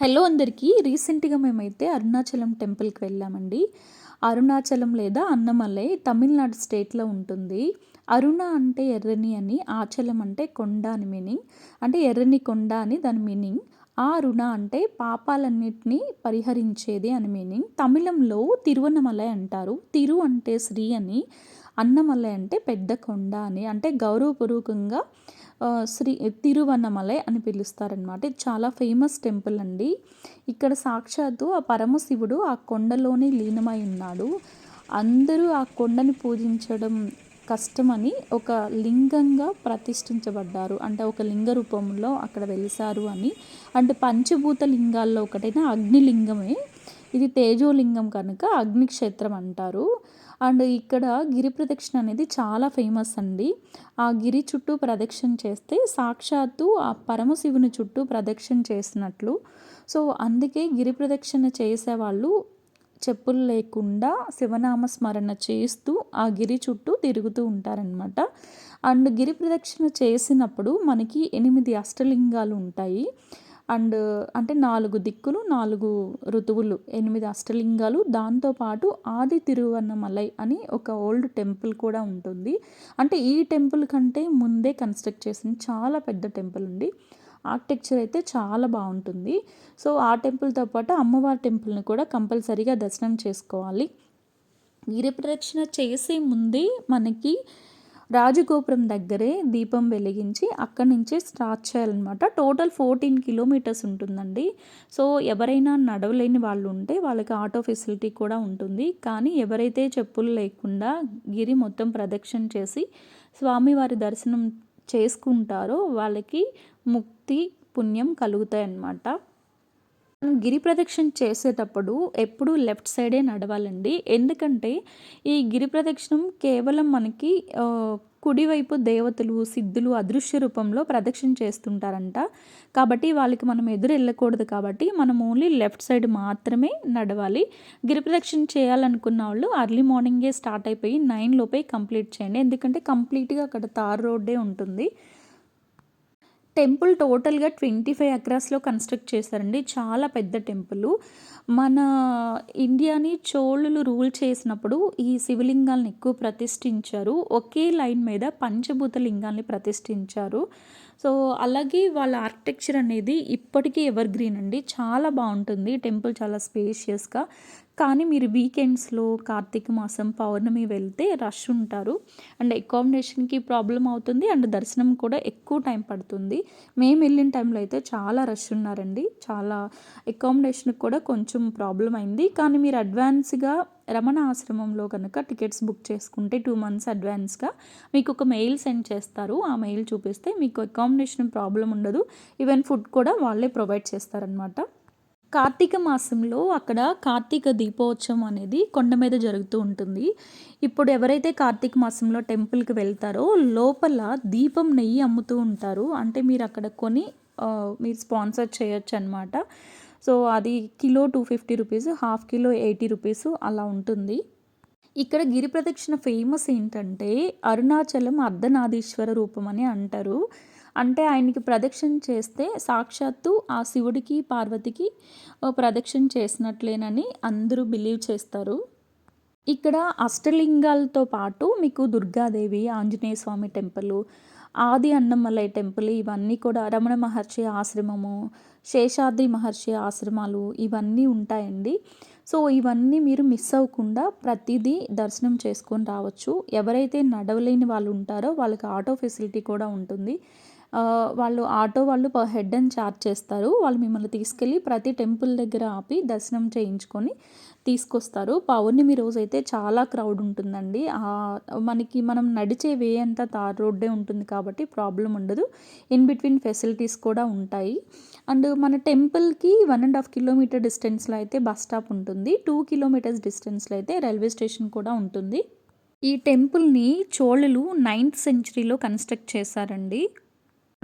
Hello అందరికీ. రీసెంట్గా మేమైతే అరుణాచలం టెంపుల్కి వెళ్ళామండి. అరుణాచలం లేదా అన్నమలై తమిళనాడు స్టేట్లో ఉంటుంది. అరుణ అంటే ఎర్రని అని ఆచలం అంటే కొండ అని మీనింగ్. అంటే ఎర్రని కొండ అని దాని మీనింగ్. ఆ రుణ అంటే పాపాలన్నిటినీ పరిహరించేది అని మీనింగ్. తమిళంలో తిరువన్నమలై అంటారు. తిరు అంటే శ్రీ అని అన్నమలై అంటే పెద్ద కొండ అని. అంటే గౌరవపూర్వకంగా శ్రీ తిరువన్నమలై అని పిలుస్తారనమాట ఇది చాలా ఫేమస్ టెంపుల్ అండి. ఇక్కడ సాక్షాత్తు ఆ పరమశివుడు ఆ కొండలోనే లీనమై ఉన్నాడు. అందరూ ఆ కొండని పూజించడం కష్టమని ఒక లింగంగా ప్రతిష్ఠించబడ్డారు. అంటే ఒక లింగ రూపంలో అక్కడ వెలిసారు అని. అంటే పంచభూత లింగాల్లో ఒకటైన అగ్నిలింగమే. ఇది తేజోలింగం కనుక అగ్నిక్షేత్రం అంటారు. అండ్ ఇక్కడ గిరి ప్రదక్షిణ అనేది చాలా ఫేమస్ అండి. ఆ గిరి చుట్టూ ప్రదక్షిణ చేస్తే సాక్షాత్తు ఆ పరమశివుని చుట్టూ ప్రదక్షిణ చేసినట్లు. సో అందుకే గిరి ప్రదక్షిణ చేసేవాళ్ళు చెప్పులు లేకుండా శివనామ స్మరణ చేస్తూ ఆ గిరి చుట్టూ తిరుగుతూ ఉంటారనమాట అండ్ గిరి ప్రదక్షిణ చేసినప్పుడు మనకి ఎనిమిది అష్టలింగాలు ఉంటాయి. అండ్ అంటే నాలుగు దిక్కులు నాలుగు ఋతువులు ఎనిమిది అష్టలింగాలు. దాంతోపాటు ఆది తిరువన్నమలై అని ఒక ఓల్డ్ టెంపుల్ కూడా ఉంటుంది. అంటే ఈ టెంపుల్ కంటే ముందే కన్స్ట్రక్ట్ చేసింది చాలా పెద్ద టెంపుల్ ఉంది. ఆర్కిటెక్చర్ అయితే చాలా బాగుంటుంది. సో ఆ టెంపుల్తో పాటు అమ్మవారి టెంపుల్ని కూడా కంపల్సరీగా దర్శనం చేసుకోవాలి. గిరి ప్రదక్షిణ చేసే ముందే మనకి రాజగోపురం దగ్గరే దీపం వెలిగించి అక్కడి నుంచే స్టార్ట్ చేయాలన్నమాట. టోటల్ ఫోర్టీన్ కిలోమీటర్స్ ఉంటుందండి. సో ఎవరైనా నడవలేని వాళ్ళు ఉంటే వాళ్ళకి ఆటో ఫెసిలిటీ కూడా ఉంటుంది. కానీ ఎవరైతే చెప్పులు లేకుండా గిరి మొత్తం ప్రదక్షిణ చేసి స్వామివారి దర్శనం చేసుకుంటారో వాళ్ళకి ముక్తి పుణ్యం కలుగుతాయి అన్నమాట గిరి ప్రదక్షిణ చేసేటప్పుడు ఎప్పుడు లెఫ్ట్ సైడే నడవాలండి. ఎందుకంటే ఈ గిరి ప్రదక్షిణం కేవలం మనకి కుడివైపు దేవతలు సిద్ధులు అదృశ్య రూపంలో ప్రదక్షిణ చేస్తుంటారంట. కాబట్టి వాళ్ళకి మనం ఎదురు వెళ్ళకూడదు కాబట్టి మనం ఓన్లీ లెఫ్ట్ సైడ్ మాత్రమే నడవాలి. గిరి ప్రదక్షిణ చేయాలనుకున్న వాళ్ళు అర్లీ మార్నింగే స్టార్ట్ అయిపోయి నైన్ లోపే కంప్లీట్ చేయండి. ఎందుకంటే కంప్లీట్గా అక్కడ తార్ రోడ్డే ఉంటుంది. టెంపుల్ టోటల్గా ట్వంటీ ఫైవ్ అక్రాస్లో కన్స్ట్రక్ట్ చేశారండి. చాలా పెద్ద టెంపుల్. మన ఇండియాని చోళులు రూల్ చేసినప్పుడు ఈ శివలింగాలను ఎక్కువ ప్రతిష్ఠించారు. ఒకే లైన్ మీద పంచభూత లింగాల్ని ప్రతిష్ఠించారు. సో అలాగే వాళ్ళ ఆర్కిటెక్చర్ అనేది ఇప్పటికీ ఎవర్ గ్రీన్ అండి. చాలా బాగుంటుంది. టెంపుల్ చాలా స్పేషియస్గా. కానీ మీరు వీకెండ్స్లో కార్తీక మాసం పౌర్ణమి వెళ్తే రష్ ఉంటారు. అండ్ అకామిడేషన్కి ప్రాబ్లం అవుతుంది. అండ్ దర్శనం కూడా ఎక్కువ టైం పడుతుంది. మేము వెళ్ళిన టైంలో అయితే చాలా రష్ ఉన్నారండి. చాలా అకామిడేషన్కి కూడా కొంచెం ప్రాబ్లం అయింది. కానీ మీరు అడ్వాన్స్గా రమణ ఆశ్రమంలో కనుక టికెట్స్ బుక్ చేసుకుంటే టూ మంత్స్ అడ్వాన్స్గా మీకు ఒక మెయిల్ సెండ్ చేస్తారు. ఆ మెయిల్ చూపిస్తే మీకు అకామిడేషన్ ప్రాబ్లం ఉండదు. ఈవెన్ ఫుడ్ కూడా వాళ్ళే ప్రొవైడ్ చేస్తారనమాట కార్తీక మాసంలో అక్కడ కార్తీక దీపోత్సవం అనేది కొండ మీద జరుగుతూ ఉంటుంది. ఇప్పుడు ఎవరైతే కార్తీక మాసంలో టెంపుల్కి వెళ్తారో లోపల దీపం నెయ్యి అమ్ముతూ ఉంటారు. అంటే మీరు అక్కడ కొని మీరు స్పాన్సర్ చేయొచ్చు అనమాట సో అది kilo two fifty rupees half kilo eighty rupees అలా ఉంటుంది. ఇక్కడ గిరి ప్రదక్షిణ ఫేమస్ ఏంటంటే అరుణాచలం అర్ధనాదీశ్వర రూపం అని అంటారు. అంటే ఆయనకి ప్రదక్షిణ చేస్తే సాక్షాత్తు ఆ శివుడికి పార్వతికి ప్రదక్షిణ చేసినట్లేనని అందరూ బిలీవ్ చేస్తారు. ఇక్కడ అష్టలింగాలతో పాటు మీకు దుర్గాదేవి ఆంజనేయ స్వామి టెంపుల్ ఆది అన్నమలై టెంపుల్ ఇవన్నీ కూడా రమణ మహర్షి ఆశ్రమము శేషాద్రి మహర్షి ఆశ్రమాలు ఇవన్నీ ఉంటాయండి. సో ఇవన్నీ మీరు మిస్ అవ్వకుండా ప్రతిదీ దర్శనం చేసుకొని రావచ్చు. ఎవరైతే నడవలేని వాళ్ళు ఉంటారో వాళ్ళకి ఆటో ఫెసిలిటీ కూడా ఉంటుంది. వాళ్ళు ఆటో వాళ్ళు పర్ హెడ్ అని ఛార్జ్ చేస్తారు. వాళ్ళు మిమ్మల్ని తీసుకెళ్ళి ప్రతి టెంపుల్ దగ్గర ఆపి దర్శనం చేయించుకొని తీసుకొస్తారు. పౌర్ణమి రోజు అయితే చాలా క్రౌడ్ ఉంటుందండి. మనకి మనం నడిచే వే అంతా తార్ రోడ్డే ఉంటుంది కాబట్టి ప్రాబ్లం ఉండదు. ఇన్ బిట్వీన్ ఫెసిలిటీస్ కూడా ఉంటాయి. అండ్ మన టెంపుల్కి వన్ అండ్ హాఫ్ కిలోమీటర్ డిస్టెన్స్లో అయితే బస్ స్టాప్ ఉంటుంది. టూ కిలోమీటర్స్ డిస్టెన్స్లో అయితే రైల్వే స్టేషన్ కూడా ఉంటుంది. ఈ టెంపుల్ని చోళులు నైన్త్ సెంచరీలో కన్స్ట్రక్ట్ చేశారండి.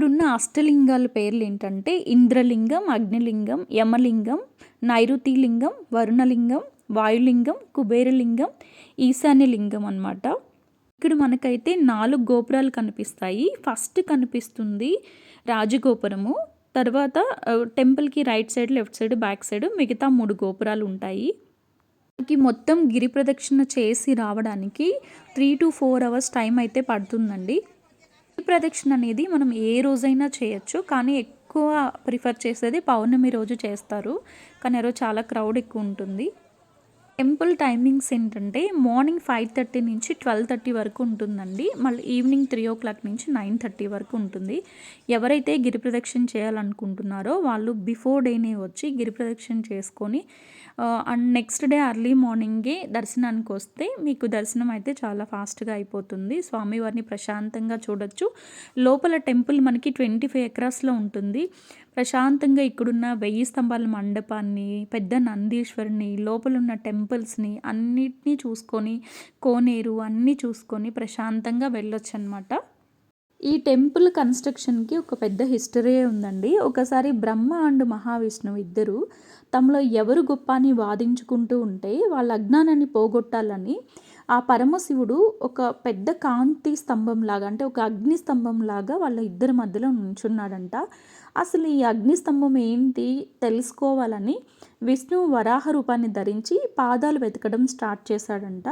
ఇప్పుడున్న అష్టలింగాల పేర్లు ఏంటంటే ఇంద్రలింగం అగ్నిలింగం యమలింగం నైరుతిలింగం వరుణలింగం వాయులింగం కుబేరలింగం ఈశాన్యలింగం అనమాట ఇక్కడ మనకైతే నాలుగు గోపురాలు కనిపిస్తాయి. ఫస్ట్ కనిపిస్తుంది రాజగోపురము. తర్వాత టెంపుల్కి right side left side back side మిగతా మూడు గోపురాలు ఉంటాయి. మనకి మొత్తం గిరి ప్రదక్షిణ చేసి రావడానికి three to four hours time అయితే పడుతుందండి. ప్రదక్షిణ అనేది మనం ఏ రోజైనా చేయొచ్చు కానీ ఎక్కువ ప్రిఫర్ చేసేది పౌర్ణమి రోజు చేస్తారు. కానీ ఆ రోజు చాలా క్రౌడ్ ఎక్కువ ఉంటుంది. టెంపుల్ టైమింగ్స్ ఏంటంటే మార్నింగ్ ఫైవ్ థర్టీ నుంచి ట్వెల్వ్ థర్టీ వరకు ఉంటుందండి. మళ్ళీ ఈవినింగ్ త్రీ ఓ క్లాక్ నుంచి నైన్ థర్టీ వరకు ఉంటుంది. ఎవరైతే గిరి ప్రదక్షిణ చేయాలనుకుంటున్నారో వాళ్ళు బిఫోర్ డేనే వచ్చి గిరి ప్రదక్షిణ చేసుకొని అండ్ నెక్స్ట్ డే అర్లీ మార్నింగే దర్శనానికి వస్తే మీకు దర్శనం అయితే చాలా ఫాస్ట్గా అయిపోతుంది. స్వామివారిని ప్రశాంతంగా చూడొచ్చు. లోపల టెంపుల్ మనకి ట్వంటీ ఫైవ్ ఎకరాస్లో ఉంటుంది. ప్రశాంతంగా ఇక్కడున్న వెయ్యి స్తంభాల మండపాన్ని పెద్ద నందీశ్వరిని లోపల ఉన్న టెంపుల్స్ని అన్నిటినీ చూసుకొని కోనేరు అన్నీ చూసుకొని ప్రశాంతంగా వెళ్ళొచ్చు అనమాట ఈ టెంపుల్ కన్స్ట్రక్షన్కి ఒక పెద్ద హిస్టరీ ఉందండి. ఒకసారి బ్రహ్మ అండ్ మహావిష్ణువు ఇద్దరు తమలో ఎవరు గొప్ప అని వాదించుకుంటూ ఉంటే వాళ్ళ అజ్ఞానాన్ని పోగొట్టాలని ఆ పరమశివుడు ఒక పెద్ద కాంతి స్తంభం లాగా అంటే ఒక అగ్ని స్తంభం లాగా వాళ్ళ ఇద్దరి మధ్యలో నుంచున్నాడంట. అసలు ఈ అగ్నిస్తంభం ఏంటి తెలుసుకోవాలని విష్ణు వరాహ రూపాన్ని ధరించి పాదాలు వెతకడం స్టార్ట్ చేశాడంట.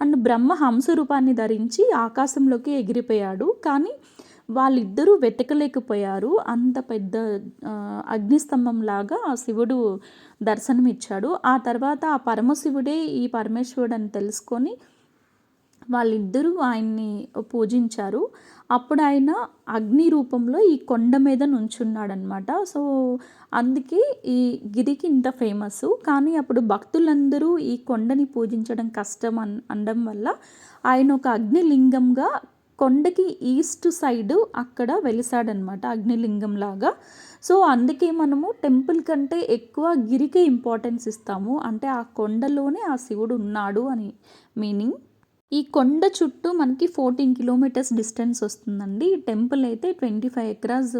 అండ్ బ్రహ్మ హంస రూపాన్ని ధరించి ఆకాశంలోకి ఎగిరిపోయాడు. కానీ వాళ్ళిద్దరూ వెతకలేకపోయారు. అంత పెద్ద అగ్నిస్తంభం లాగా ఆ శివుడు దర్శనమిచ్చాడు. ఆ తర్వాత ఆ పరమశివుడే ఈ పరమేశ్వరుడు అని తెలుసుకొని వాళ్ళిద్దరూ ఆయన్ని పూజించారు. అప్పుడు ఆయన అగ్ని రూపంలో ఈ కొండ మీద నుంచున్నాడనమాట సో అందుకే ఈ గిరికి ఇంత ఫేమస్. కానీ అప్పుడు భక్తులందరూ ఈ కొండని పూజించడం కష్టం అన్ అనడం వల్ల ఆయన ఒక అగ్నిలింగంగా కొండకి ఈస్ట్ సైడ్ అక్కడ వెలిసాడనమాట అగ్నిలింగం లాగా సో అందుకే మనము టెంపుల్ కంటే ఎక్కువ గిరికే ఇంపార్టెన్స్ ఇస్తాము. అంటే ఆ కొండలోనే ఆ శివుడు ఉన్నాడు అని మీనింగ్. ఈ కొండ చుట్టూ మనకి ఫోర్టీన్ కిలోమీటర్స్ డిస్టెన్స్ వస్తుందండి. టెంపుల్ అయితే ట్వంటీ ఫైవ్ ఎకరాస్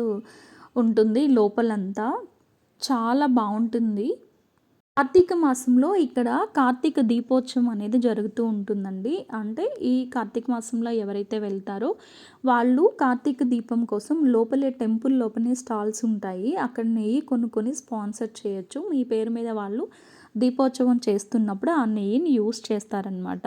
ఉంటుంది లోపలంతా. చాలా బాగుంటుంది. కార్తీక మాసంలో ఇక్కడ కార్తీక దీపోత్సవం అనేది జరుగుతూ ఉంటుందండి. అంటే ఈ కార్తీక మాసంలో ఎవరైతే వెళ్తారో వాళ్ళు కార్తీక దీపం కోసం లోపలే టెంపుల్ లోపలే స్టాల్స్ ఉంటాయి. అక్కడ నెయ్యి కొనుక్కొని స్పాన్సర్ చేయొచ్చు. మీ పేరు మీద వాళ్ళు దీపోత్సవం చేస్తున్నప్పుడు ఆ నెయ్యిని యూస్ చేస్తారనమాట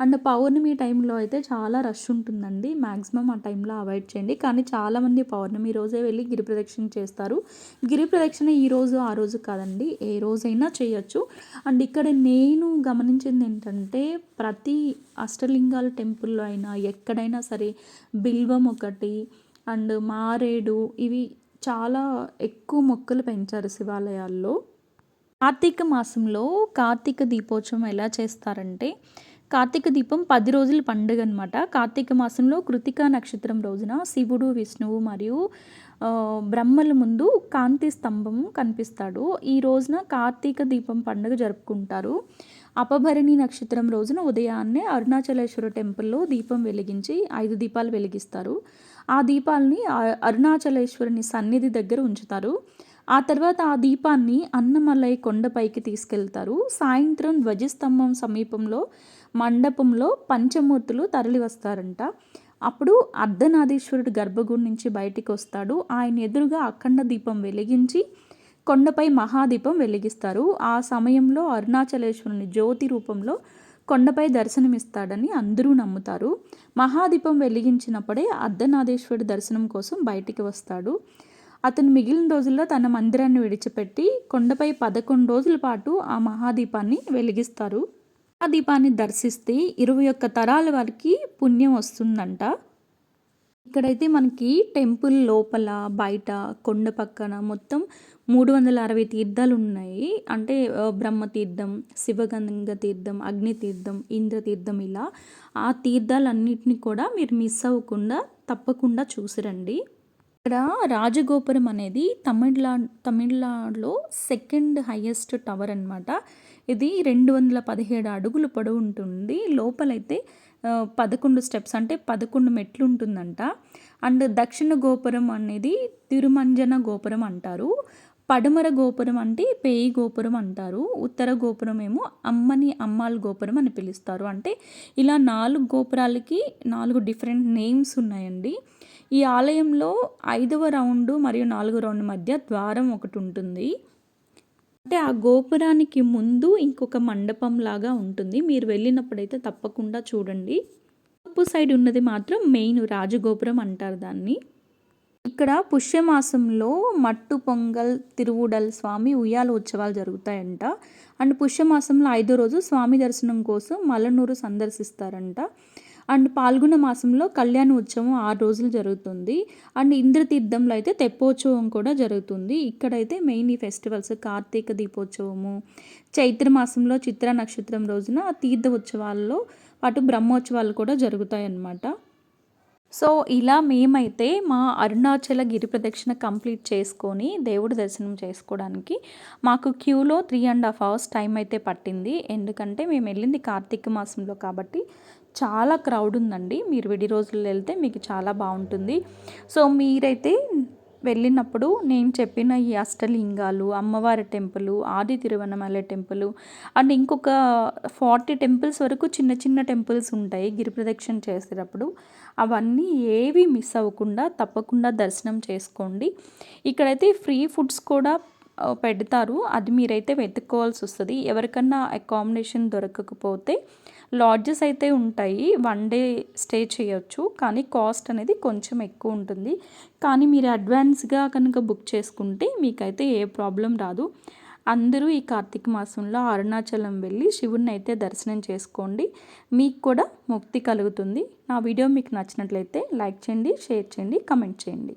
అండ్ పౌర్ణమి టైంలో అయితే చాలా రష్ ఉంటుందండి. మ్యాక్సిమం ఆ టైంలో అవాయిడ్ చేయండి. కానీ చాలామంది పౌర్ణమి రోజే వెళ్ళి గిరి ప్రదక్షిణ చేస్తారు. గిరి ప్రదక్షిణ ఈ రోజు ఆ రోజు కాదండి. ఏ రోజైనా చేయొచ్చు. అండ్ ఇక్కడ నేను గమనించింది ఏంటంటే ప్రతి అష్టలింగాల టెంపుల్లో అయినా ఎక్కడైనా సరే బిల్వం ఒకటి అండ్ మారేడు ఇవి చాలా ఎక్కువ మొక్కలు పెంచారు శివాలయాల్లో. కార్తీక మాసంలో కార్తీక దీపోత్సవం ఎలా చేస్తారంటే కార్తీక దీపం పది రోజుల పండుగ అనమాట కార్తీక మాసంలో కృతికా నక్షత్రం రోజున శివుడు విష్ణువు మరియు బ్రహ్మల ముందు కాంతి స్తంభం కనిపిస్తాడు. ఈ రోజున కార్తీక దీపం పండుగ జరుపుకుంటారు. అపభరణి నక్షత్రం రోజున ఉదయాన్నే అరుణాచలేశ్వర టెంపుల్లో దీపం వెలిగించి ఐదు దీపాలు వెలిగిస్తారు. ఆ దీపాలని అరుణాచలేశ్వరుని సన్నిధి దగ్గర ఉంచుతారు. ఆ తర్వాత ఆ దీపాన్ని అన్నమలై కొండపైకి తీసుకెళ్తారు. సాయంత్రం ధ్వజస్తంభం సమీపంలో మండపంలో పంచమూర్తులు తరలి వస్తారంట అప్పుడు అర్ధనాదీశ్వరుడు గర్భగుడి నుంచి బయటికి వస్తాడు. ఆయన ఎదురుగా అఖండ దీపం వెలిగించి కొండపై మహాదీపం వెలిగిస్తారు. ఆ సమయంలో అరుణాచలేశ్వరుని జ్యోతి రూపంలో కొండపై దర్శనమిస్తాడని అందరూ నమ్ముతారు. మహాదీపం వెలిగించినప్పుడే అర్ధనాదేశ్వరుడి దర్శనం కోసం బయటికి వస్తాడు. అతను మిగిలిన రోజుల్లో తన మందిరాన్ని విడిచిపెట్టి కొండపై పదకొండు రోజుల పాటు ఆ మహాదీపాన్ని వెలిగిస్తారు. ఆ దీపాన్ని దర్శిస్తే ఇరవై ఒక్క తరాల వారికి పుణ్యం వస్తుందంట. ఇక్కడైతే మనకి టెంపుల్ లోపల బయట కొండ పక్కన మొత్తం మూడు వందల అరవై తీర్థాలు ఉన్నాయి. అంటే బ్రహ్మతీర్థం శివగంగ తీర్థం అగ్నితీర్థం ఇంద్రతీర్థం ఇలా ఆ తీర్థాలన్నింటినీ కూడా మీరు మిస్ అవ్వకుండా తప్పకుండా చూసిరండి. ఇక్కడ రాజగోపురం అనేది తమిళనాడు తమిళనాడులో సెకండ్ హైయెస్ట్ టవర్ అనమాట ఇది రెండు వందల పదిహేడు అడుగులు పొడవు ఉంటుంది. లోపలైతే పదకొండు స్టెప్స్ అంటే పదకొండు మెట్లు ఉంటుందంట. అండ్ దక్షిణ గోపురం అనేది తిరుమంజన గోపురం అంటారు. పడమర గోపురం అంటే పేయి గోపురం అంటారు. ఉత్తర గోపురం ఏమో అమ్మని అమ్మాల గోపురం అని పిలుస్తారు. అంటే ఇలా నాలుగు గోపురాలకి నాలుగు డిఫరెంట్ నేమ్స్ ఉన్నాయండి. ఈ ఆలయంలో ఐదవ రౌండ్ మరియు నాలుగో రౌండ్ మధ్య ద్వారం ఒకటి ఉంటుంది. అంటే ఆ గోపురానికి ముందు ఇంకొక మండపం లాగా ఉంటుంది. మీరు వెళ్ళినప్పుడైతే తప్పకుండా చూడండి. తప్పు సైడ్ ఉన్నది మాత్రం మెయిన్ రాజగోపురం అంటారు దాన్ని. ఇక్కడ పుష్యమాసంలో మట్టు పొంగల్ తిరువుడల్ స్వామి ఉయ్యాల ఉత్సవాలు జరుగుతాయంట. అండ్ పుష్యమాసంలో ఐదో రోజు స్వామి దర్శనం కోసం మలనూరు సందర్శిస్తారంట. అండ్ పాల్గొన మాసంలో కళ్యాణ ఉత్సవం ఆరు రోజులు జరుగుతుంది. అండ్ ఇంద్రతీర్థంలో అయితే తెప్పోత్సవం కూడా జరుగుతుంది. ఇక్కడైతే మెయిన్ ఈ ఫెస్టివల్స్ కార్తీక దీపోత్సవము చైత్ర మాసంలో చిత్ర నక్షత్రం రోజున తీర్థ ఉత్సవాల్లో పాటు బ్రహ్మోత్సవాలు కూడా జరుగుతాయి అన్నమాట సో ఇలా మేమైతే మా అరుణాచల గిరి ప్రదక్షిణ కంప్లీట్ చేసుకొని దేవుడి దర్శనం చేసుకోవడానికి మాకు క్యూలో three and half hours time అయితే పట్టింది. ఎందుకంటే మేము వెళ్ళింది కార్తీక మాసంలో కాబట్టి చాలా క్రౌడ్ ఉందండి. మీరు విడి రోజుల్లో వెళ్తే మీకు చాలా బాగుంటుంది. సో మీరైతే వెళ్ళినప్పుడు నేను చెప్పిన ఈ అష్టలింగాలు అమ్మవారి టెంపుల్ ఆది తిరువన్నమలై టెంపుల్ అండ్ ఇంకొక ఫార్టీ టెంపుల్స్ వరకు చిన్న చిన్న టెంపుల్స్ ఉంటాయి గిరి ప్రదక్షిణ చేసేటప్పుడు. అవన్నీ ఏవి మిస్ అవ్వకుండా తప్పకుండా దర్శనం చేసుకోండి. ఇక్కడైతే ఫ్రీ ఫుడ్స్ కూడా పెడతారు. అది మీరైతే వెతుక్కోవాల్సి వస్తుంది. ఎవరికన్నా అకామిడేషన్ దొరకకపోతే లాడ్జెస్ అయితే ఉంటాయి. వన్ డే స్టే చేయొచ్చు. కానీ కాస్ట్ అనేది కొంచెం ఎక్కువ ఉంటుంది. కానీ మీరు అడ్వాన్స్గా కనుక బుక్ చేసుకుంటే మీకైతే ఏ ప్రాబ్లం రాదు. అందరూ ఈ కార్తీక మాసంలో అరుణాచలం వెళ్ళి శివుణ్ణి అయితే దర్శనం చేసుకోండి. మీకు కూడా ముక్తి కలుగుతుంది. నా వీడియో మీకు నచ్చినట్లయితే లైక్ చేయండి షేర్ చేయండి కమెంట్ చేయండి.